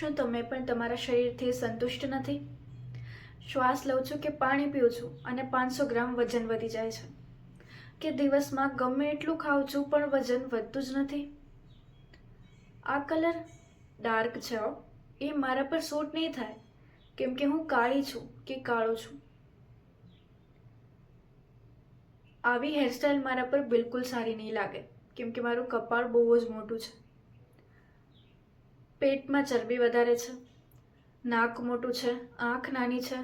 શું તમે પણ તમારા શરીરથી સંતુષ્ટ નથી? શ્વાસ લઉં છું કે પાણી પીઉં છું અને પાંચસો ગ્રામ વજન વધી જાય છે. કે દિવસમાં ગમે એટલું ખાઉં છું પણ વજન વધતું જ નથી? આ કલર ડાર્ક છે એ મારા પર સૂટ નહીં થાય. કેમ કે હું કાળી છું કે કાળો છું. આવી હેરસ્ટાઈલ મારા પર બિલકુલ સારી નહીં લાગે. કેમ કે મારું કપાળ બહુ જ મોટું છે. પેટમાં ચરબી વધારે છે, નાક મોટું છે, આંખ નાની છે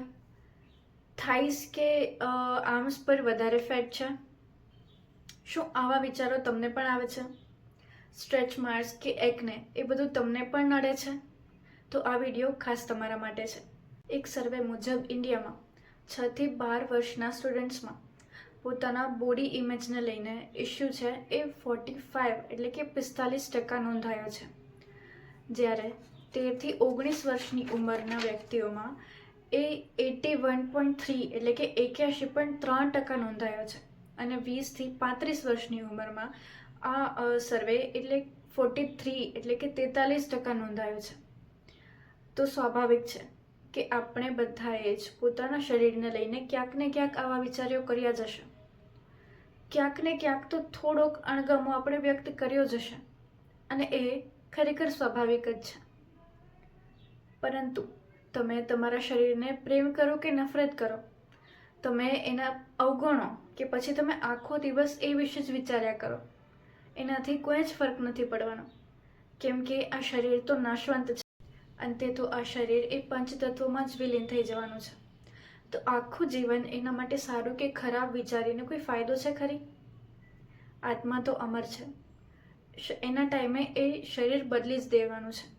થાઈસ કે આર્મ્સ પર વધારે ફેટ છે, શું આવા વિચારો તમને પણ આવે છે? સ્ટ્રેચ માર્ક્સ કે એકને એ બધું તમને પણ નડે છે? તો આ વીડિયો ખાસ તમારા માટે છે. એક સર્વે મુજબ ઇન્ડિયામાં છથી બાર વર્ષના સ્ટુડન્ટ્સમાં પોતાના બોડી ઇમેજને લઈને ઇસ્યુ છે એ ફોર્ટી ફાઇવ એટલે કે પિસ્તાલીસ ટકા નોંધાયો છે. જ્યારે તેરથી ઓગણીસ વર્ષની ઉંમરના વ્યક્તિઓમાં એ એટી વન પોઈન્ટ થ્રી એટલે કે એક્યાસી પોઈન્ટ ત્રણ ટકા નોંધાયો છે અને વીસથી પાંત્રીસ વર્ષની ઉંમરમાં આ સર્વે એટલે ફોર્ટી થ્રી એટલે કે તેતાલીસ ટકા નોંધાયો છે. તો સ્વાભાવિક છે કે આપણે બધાએ જ પોતાના શરીરને લઈને ક્યાંક ને ક્યાંક આવા વિચારો કર્યા જશે ક્યાંક ને ક્યાંક તો થોડોક અણગમો આપણે વ્યક્ત કર્યો જ હશે અને એ ખરેખર સ્વાભાવિક જ છે. પરંતુ તમે તમારા શરીરને પ્રેમ કરો કે નફરત કરો? તમે એના અવગણો કે પછી તમે આખો દિવસ એ વિશે જ વિચાર્યા કરો? એનાથી કોઈ જ ફરક નથી પડવાનો. કેમ કે આ શરીર તો નાશવંત છે. અંતે તો આ શરીર એ પંચતત્વોમાં જ વિલીન થઈ જવાનું છે. તો આખું જીવન એના માટે સારું કે ખરાબ વિચારીને કોઈ ફાયદો છે ખરી? આત્મા તો અમર છે. એના ટાઈમે એ શરીર બદલી જ દેવાનું છે.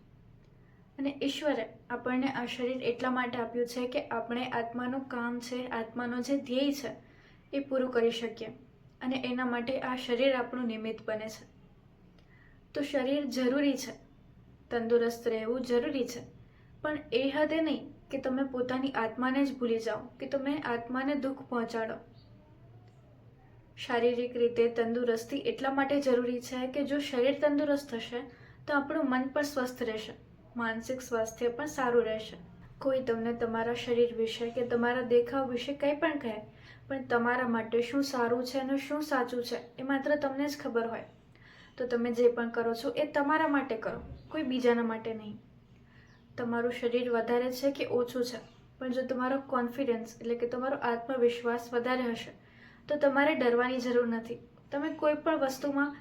અને ઈશ્વરે આપણને આ શરીર એટલા માટે આપ્યું છે કે આપણે આત્માનું કામ છે, આત્માનો જે ધ્યેય છે, એ પૂરું કરી શકીએ. અને એના માટે આ શરીર આપણું નિમિત્ત બને છે. તો શરીર જરૂરી છે. તંદુરસ્ત રહેવું જરૂરી છે. પણ એ હદે નહીં કે તમે પોતાની આત્માને જ ભૂલી જાઓ, કે તમે આત્માને દુઃખ પહોંચાડો. શારીરિક રીતે તંદુરસ્તી એટલા માટે જરૂરી છે કે જો શરીર તંદુરસ્ત હશે તો આપણું મન પણ સ્વસ્થ રહેશે, માનસિક સ્વાસ્થ્ય પણ સારું રહેશે. કોઈ તમને તમારા શરીર વિશે કે તમારા દેખાવ વિશે કંઈ પણ કહે, પણ તમારા માટે શું સારું છે અને શું સાચું છે, એ માત્ર તમને જ ખબર હોય. તો તમે જે પણ કરો છો એ તમારા માટે કરો, કોઈ બીજાના માટે નહીં. તમારું શરીર વધારે છે કે ઓછું છે, પણ જો તમારો કોન્ફિડન્સ એટલે કે તમારો આત્મવિશ્વાસ વધારે હશે તો તમારે ડરવાની જરૂર નથી. તમે કોઈ પણ વસ્તુમાં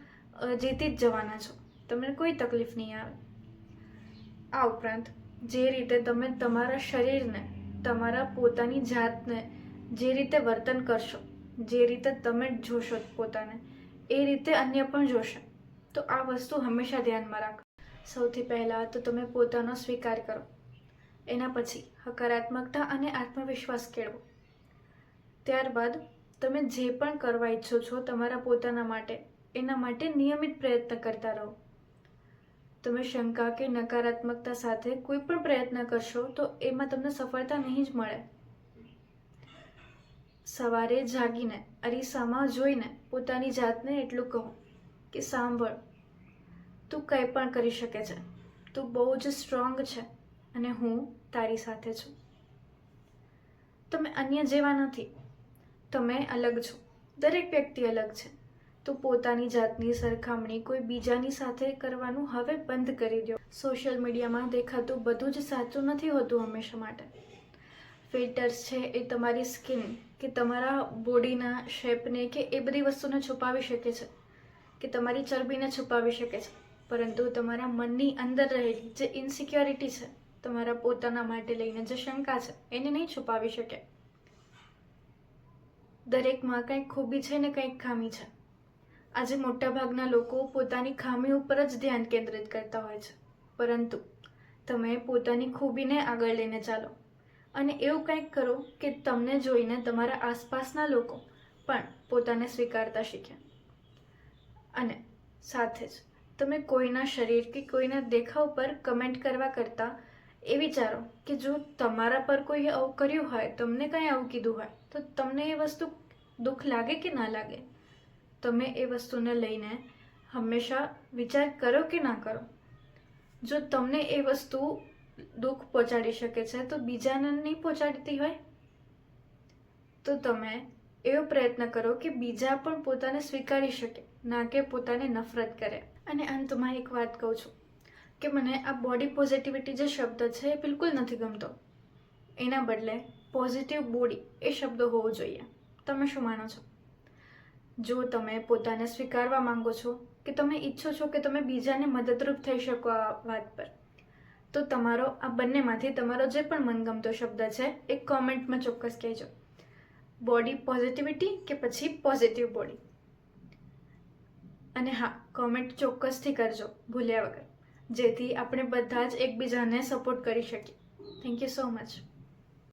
જીતી જ જવાના છો. તમને કોઈ તકલીફ નહીં આવે. આ ઉપરાંત, જે રીતે તમે તમારા શરીરને, તમારા પોતાની જાતને જે રીતે વર્તન કરશો, જે રીતે તમે જોશો પોતાને, એ રીતે અન્ય પણ જોશે. તો આ વસ્તુ હંમેશા ધ્યાનમાં રાખો. સૌથી પહેલાં તો તમે પોતાનો સ્વીકાર કરો. એના પછી હકારાત્મકતા અને આત્મવિશ્વાસ કેળવો. ત્યારબાદ તમે જે પણ કરવા ઈચ્છો છો તમારા પોતાના માટે, એના માટે નિયમિત પ્રયત્ન કરતા રહો. તમે શંકા કે નકારાત્મકતા સાથે કોઈ પણ પ્રયત્ન કરશો તો એમાં તમને સફળતા નહીં જ મળે. સવારે જાગીને, અરીસામાં જોઈને પોતાની જાતને એટલું કહો કે સાંભળ. તું કંઈ પણ કરી શકે છે. તું બહુ જ સ્ટ્રોંગ છે અને હું તારી સાથે છું. તમે અન્ય જેવા નથી. તમે અલગ છો. દરેક વ્યક્તિ અલગ છે. તો પોતાની જાતની સરખામણી કોઈ બીજાની સાથે કરવાનું હવે બંધ કરી દો. સોશિયલ મીડિયામાં દેખાતું બધું જ સાચું નથી હોતું હંમેશા માટે. ફિલ્ટર્સ છે એ તમારી સ્કિન કે તમારા બોડીના શેપને કે એ બધી વસ્તુને છુપાવી શકે છે. કે તમારી ચરબીને છુપાવી શકે છે. પરંતુ તમારા મનની અંદર રહેલી જે ઇન્સિક્યોરિટી છે, તમારા પોતાના માટે લઈને જે શંકા છે, એને નહીં છુપાવી શકે. દરેકમાં કંઈક ખૂબી છે ને કંઈક ખામી છે. આજે મોટાભાગના લોકો પોતાની ખામી ઉપર જ ધ્યાન કેન્દ્રિત કરતા હોય છે. પરંતુ તમે પોતાની ખૂબીને આગળ લઈને ચાલો. અને એવું કંઈક કરો કે તમને જોઈને તમારા આસપાસના લોકો પણ પોતાને સ્વીકારતા શીખે. અને સાથે જ તમે કોઈના શરીર કે કોઈના દેખાવ પર કમેન્ટ કરવા કરતાં એ વિચારો કે જો તમારા પર કોઈ આવું કર્યું હોય, તમને કંઈ આવું કીધું હોય તો તમને એ વસ્તુ દુઃખ લાગે કે ના લાગે? તમે એ વસ્તુને લઈને હંમેશા વિચાર કરો કે ના કરો? જો તમને એ વસ્તુ દુઃખ પહોંચાડી શકે છે, તો બીજાને નહીં પહોંચાડતી હોય? તો તમે એવો પ્રયત્ન કરો કે બીજા પણ પોતાને સ્વીકારી શકે, ના કે પોતાને નફરત કરે. અને અંતમાં એક વાત કહું છું કે મને આ બોડી પોઝિટિવિટી જે શબ્દ છે એ બિલકુલ નથી ગમતો. એના બદલે પોઝિટિવ બોડી એ શબ્દ હોવો જોઈએ. તમે શું માનો છો? જો તમે પોતાને સ્વીકારવા માંગો છો કે તમે ઈચ્છો છો કે તમે બીજાને મદદરૂપ થઈ શકો આ વાત પર, તો તમારો આ બંનેમાંથી તમારો જે પણ મનગમતો શબ્દ છે એ કોમેન્ટમાં ચોક્કસ કહેજો. બોડી પોઝિટિવિટી કે પછી પોઝિટિવ બોડી અને હા કોમેન્ટ ચોક્કસથી કરજો, ભૂલ્યા વગર, જેથી આપણે બધા જ એકબીજાને સપોર્ટ કરી શકીએ. Thank you so much